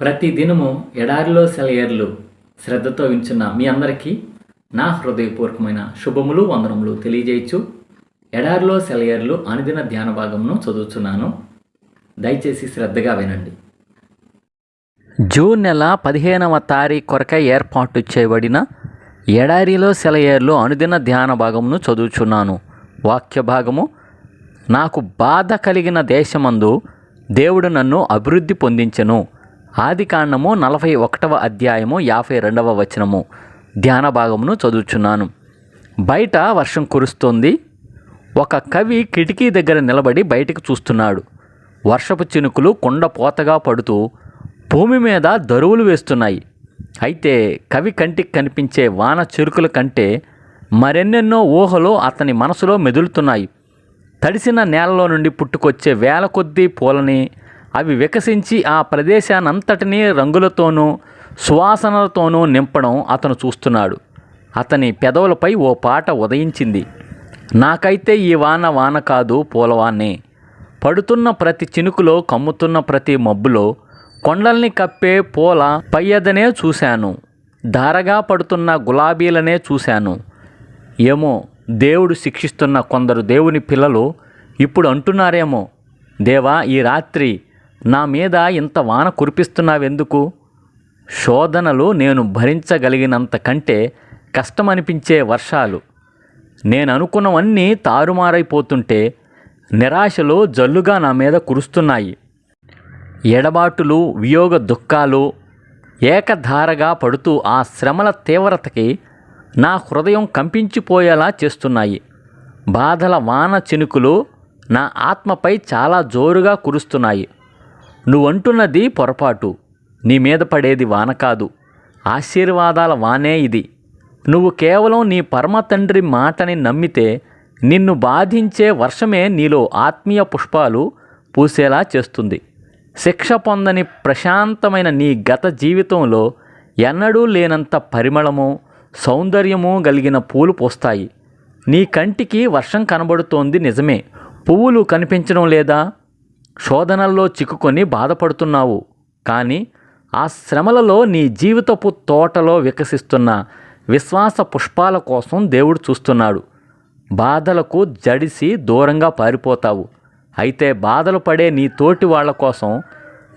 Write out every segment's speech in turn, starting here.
ప్రతి దినము ఎడారిలో సెలయర్లు శ్రద్ధతో వించున్న మీ అందరికీ నా హృదయపూర్వకమైన శుభములు వందనములు తెలియజేయచ్చు. ఎడారిలో సెలయర్లు అనుదిన ధ్యాన భాగమును చదువుతున్నాను దయచేసి శ్రద్ధగా వినండి. జూన్ నెల పదిహేనవ తారీఖు కొరకై ఏర్పాటు చేయబడిన ఎడారిలో సెలయేర్లు అనుదిన ధ్యాన భాగమును చదువుచున్నాను. వాక్య భాగము నాకు బాధ కలిగిన దేశమందు దేవుడు నన్ను అభివృద్ధి పొందించెను. ఆది కాండము నలభై ఒకటవ అధ్యాయము యాభై రెండవ వచనము. ధ్యాన భాగమును చదువుచున్నాను. బయట వర్షం కురుస్తోంది. ఒక కవి కిటికీ దగ్గర నిలబడి బయటకు చూస్తున్నాడు. వర్షపు చినుకులు కుండ పోతగా పడుతూ భూమి మీద దరువులు వేస్తున్నాయి. అయితే కవి కంటికి కనిపించే వాన చిరుకుల కంటే మరెన్నెన్నో ఊహలు అతని మనసులో మెదులుతున్నాయి. తడిసిన నేలలో నుండి పుట్టుకొచ్చే వేల కొద్దీ పూలని అవి వికసించి ఆ ప్రదేశానంతటినీ రంగులతోనూ సువాసనలతోనూ నింపడం అతను చూస్తున్నాడు. అతని పెదవులపై ఓ పాట ఉదయించింది. నాకైతే ఈ వాన వాన కాదు పూలవాన్నే పడుతున్న ప్రతి చినుకులో కమ్ముతున్న ప్రతి మబ్బులో కొండల్ని కప్పే పూల పయ్యదనే చూశాను. ధారగా పడుతున్న గులాబీలనే చూశాను. ఏమో దేవుడు శిక్షిస్తున్న కొందరు దేవుని పిల్లలు ఇప్పుడు అంటున్నారేమో. దేవా ఈ రాత్రి నా మీద ఇంత వాన కురిపిస్తున్నావెందుకు? శోధనలు నేను భరించగలిగినంత కంటే కష్టమనిపించే వర్షాలు. నేను అనుకున్నవన్నీ తారుమారైపోతుంటే నిరాశలు జల్లుగా నా మీద కురుస్తున్నాయి. ఎడబాటులు వియోగ దుఃఖాలు ఏకధారగా పడుతూ ఆ శ్రమల తీవ్రతకి నా హృదయం కంపించిపోయేలా చేస్తున్నాయి. బాధల వాన చినుకులు నా ఆత్మపై చాలా జోరుగా కురుస్తున్నాయి. నువ్వంటున్నది పొరపాటు. నీ మీద పడేది వాన కాదు. ఆశీర్వాదాల వానే ఇది. నువ్వు కేవలం నీ పరమ తండ్రి మాటని నమ్మితే నిన్ను బాధించే వర్షమే నీలో ఆత్మీయ పుష్పాలు పూసేలా చేస్తుంది. శిక్ష పొందని ప్రశాంతమైన నీ గత జీవితంలో ఎన్నడూ లేనంత పరిమళము సౌందర్యము కలిగిన పూలు పూస్తాయి. నీ కంటికి వర్షం కనబడుతోంది నిజమే. పువ్వులు కనిపించడం లేదా? శోధనల్లో చిక్కుకొని బాధపడుతున్నావు. కానీ ఆ శ్రమలలో నీ జీవితపు తోటలో వికసిస్తున్న విశ్వాస పుష్పాల కోసం దేవుడు చూస్తున్నాడు. బాధలకు జడిసి దూరంగా పారిపోతావు. అయితే బాధలు పడే నీ తోటి వాళ్ళ కోసం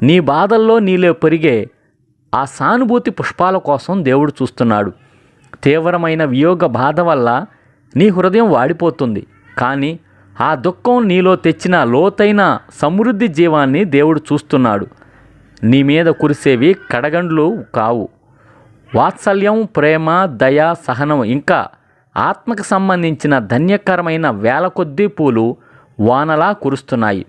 నీ బాధల్లో నీలో పెరిగే ఆ సానుభూతి పుష్పాల కోసం దేవుడు చూస్తున్నాడు. తీవ్రమైన వియోగ బాధ వల్ల నీ హృదయం వాడిపోతుంది. కానీ ఆ దుఃఖం నీలో తెచ్చిన లోతైన సమృద్ధి జీవాన్ని దేవుడు చూస్తున్నాడు. నీ మీద కురిసేవి కడగండ్లు కావు. వాత్సల్యం ప్రేమ దయ సహనం ఇంకా ఆత్మకు సంబంధించిన ధన్యకరమైన వేల కొద్దీ పూలు వానలా కురుస్తున్నాయి.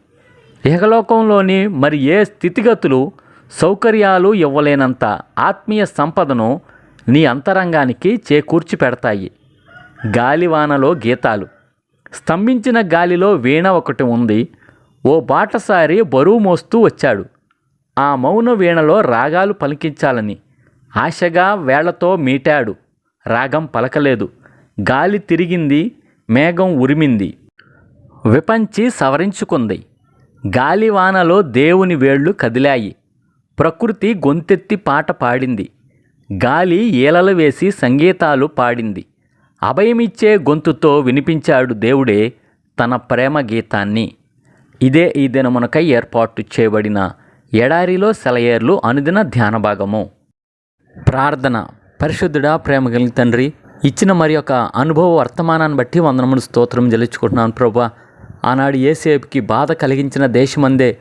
ఇహలోకంలోని మరి ఏ స్థితిగతులు సౌకర్యాలు ఇవ్వలేనంత ఆత్మీయ సంపదను నీ అంతరంగానికి చేకూర్చి పెడతాయి. గాలివానలో గీతాలు. స్తంభించిన గాలిలో వీణ ఒకటి ఉంది. ఓ బాటసారి బరువు మోస్తూ వచ్చాడు. ఆ మౌన వీణలో రాగాలు పలికించాలని ఆశగా వేళ్ళతో మీటాడు. రాగం పలకలేదు. గాలి తిరిగింది మేఘం ఉరిమింది. విపంచి సవరించుకుంది. గాలివానలో దేవుని వేళ్ళు కదిలాయి. ప్రకృతి గొంతెత్తి పాట పాడింది. గాలి ఈలలు వేసి సంగీతాలు పాడింది. అభయమిచ్చే గొంతుతో వినిపించాడు దేవుడే తన ప్రేమ గీతాన్ని. ఇదే ఈ దినమునకై ఏర్పాటు చేయబడిన ఎడారిలో సెలయేర్లు అనుదిన ధ్యాన భాగము. ప్రార్థన. పరిశుద్ధుడా ప్రేమ కలిగిన తండ్రి ఇచ్చిన మరి యొక్క అనుభవ వర్తమానాన్ని బట్టి వందనములు స్తోత్రం చెల్లించుకుంటున్నాను ప్రభా. ఆనాడు ఏసేపుకి బాధ కలిగించిన దేశమందే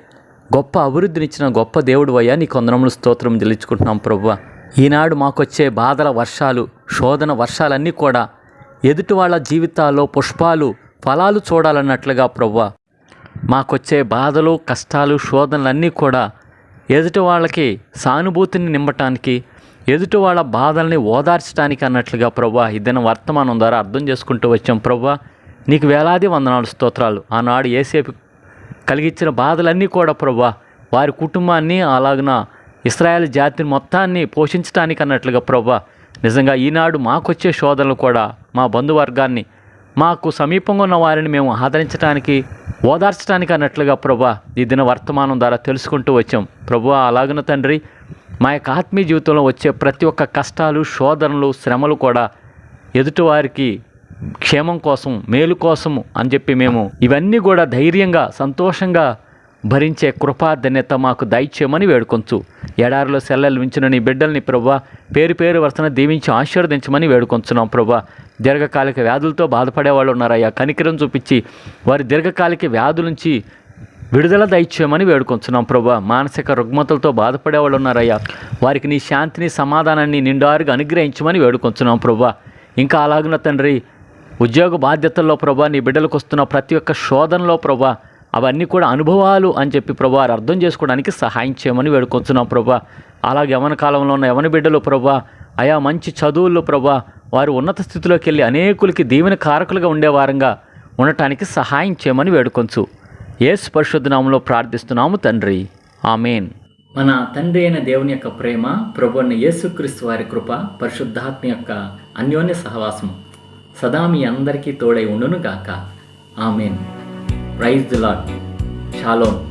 గొప్ప అభివృద్ధినిచ్చిన గొప్ప దేవుడు అయ్యా నీ కొందనములు స్తోత్రం చెల్లించుకుంటున్నాం ప్రభా. ఈనాడు మాకొచ్చే బాధల వర్షాలు శోధన వర్షాలన్నీ కూడా ఎదుటి వాళ్ళ జీవితాల్లో పుష్పాలు ఫలాలు చూడాలన్నట్లుగా ప్రవ్వ. మాకొచ్చే బాధలు కష్టాలు శోధనలన్నీ కూడా ఎదుటి వాళ్ళకి సానుభూతిని నింపటానికి ఎదుటి వాళ్ళ బాధల్ని ఓదార్చడానికి అన్నట్లుగా ప్రభా ఇద్దరు వర్తమానం ద్వారా అర్థం చేసుకుంటూ వచ్చాం ప్రభా నీకు వేలాది వందనాలు స్తోత్రాలు. ఆనాడు ఏసేపు కలిగించిన బాధలన్నీ కూడా ప్రభా వారి కుటుంబాన్ని అలాగన ఇస్రాయల్ జాతిని మొత్తాన్ని పోషించడానికి అన్నట్లుగా ప్రభా నిజంగా ఈనాడు మాకొచ్చే శోధనలు కూడా మా బంధువర్గాన్ని మాకు సమీపంగా ఉన్న వారిని మేము ఆదరించడానికి ఓదార్చడానికి అన్నట్లుగా ప్రభా ఈ దిన వర్తమానం ద్వారా తెలుసుకుంటూ వచ్చాం. ప్రభు అలాగిన తండ్రి మా యొక్క ఆత్మీయ జీవితంలో వచ్చే ప్రతి ఒక్క కష్టాలు శోధనలు శ్రమలు కూడా ఎదుటివారికి క్షేమం కోసం మేలు కోసము అని చెప్పి మేము ఇవన్నీ కూడా ధైర్యంగా సంతోషంగా భరించే కృపా ధన్యత మాకు దయచేయమని వేడుకొంచు. ఎడారిలో సెల్లలు వించిన నీ బిడ్డల్ని ప్రవ్వా పేరు పేరు వరుసన దీవించి ఆశీర్వదించమని వేడుకొంచున్నాం ప్రవ్వా. దీర్ఘకాలిక వ్యాధులతో బాధపడే వాళ్ళు ఉన్నారయ్యా కనికరం చూపించి వారి దీర్ఘకాలిక వ్యాధుల నుంచి విడుదల దయచేయమని వేడుకొంచున్నాం ప్రభా మానసిక రుగ్మతలతో బాధపడే వాళ్ళు ఉన్నారయ్యా వారికి నీ శాంతిని సమాధానాన్ని నిండారుగా అనుగ్రహించమని వేడుకొంచున్నాం ప్రభా ఇంకా అలాగున తండ్రి ఉద్యోగ బాధ్యతల్లో ప్రభా నీ బిడ్డలకు వస్తున్న ప్రతి ఒక్క శోధనలో ప్రభా అవన్నీ కూడా అనుభవాలు అని చెప్పి ప్రభా అర్థం చేసుకోవడానికి సహాయం చేయమని వేడుకొంచున్నాం ప్రభా. అలాగే యవన కాలంలో ఉన్న యవన బిడ్డలు ప్రభా ఆయా మంచి చదువుల్లో ప్రభా వారు ఉన్నత స్థితిలోకి వెళ్ళి అనేకులకి దీవెన కారకులుగా ఉండేవారంగా ఉండటానికి సహాయం చేయమని వేడుకొంచు. ఏసు పరిశుద్ధనామంలో ప్రార్థిస్తున్నాము తండ్రి. ఆమెన్. మన తండ్రి అయిన దేవుని యొక్క ప్రేమ ప్రభున్న యేసుక్రీస్తు వారి కృప పరిశుద్ధాత్మ యొక్క అన్యోన్య సహవాసం సదా మీ అందరికీ తోడై ఉండును గాక amen. Praise the Lord. Shalom.